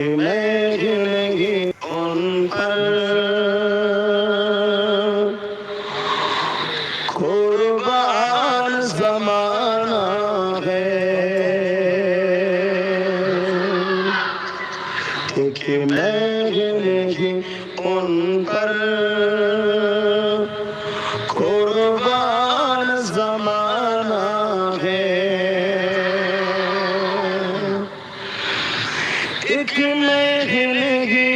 मेघ नहीं उन पर कुर्बान जमाना है एक मेघ नहीं उन पर कुर्बान kimlik ligi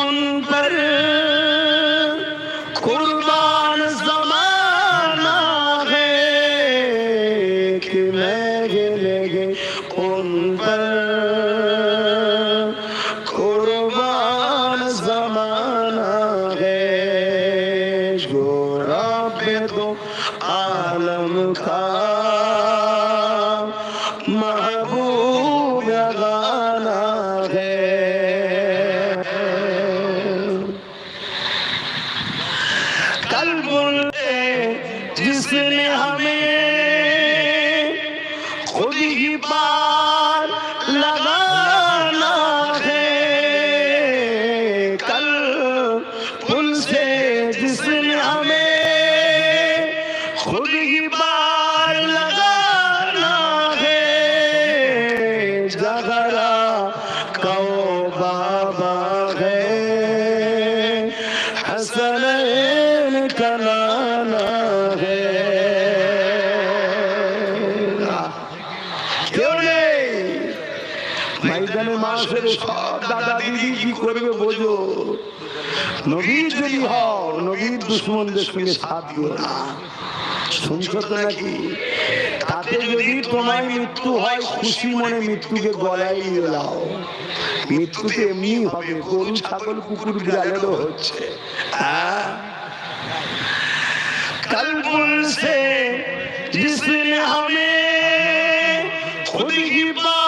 un kurban zamana hai kimlik ligi kurban zamana hai shurab do alam ka कल बोले जिसने हमें बाबा है हसनैन का नाना है কেউ নেই ময়দানে মানুষের সব দাদা দিদি কি করবে বোঝো নবীর যদি হও, নবীর দুশ্মনদের সঙ্গে সাথ দিও না। তো নাকি? তাতে যদি মৃত্যু হয়, খুশি মনে মৃত্যুকে গলায় নিয়ে মৃত্যুতে এমনি হবে, গরু, ছাগল, কুকুর, বিড়ালেরও হচ্ছে। কালপুর সে জিসনে হমে খুদ কি বা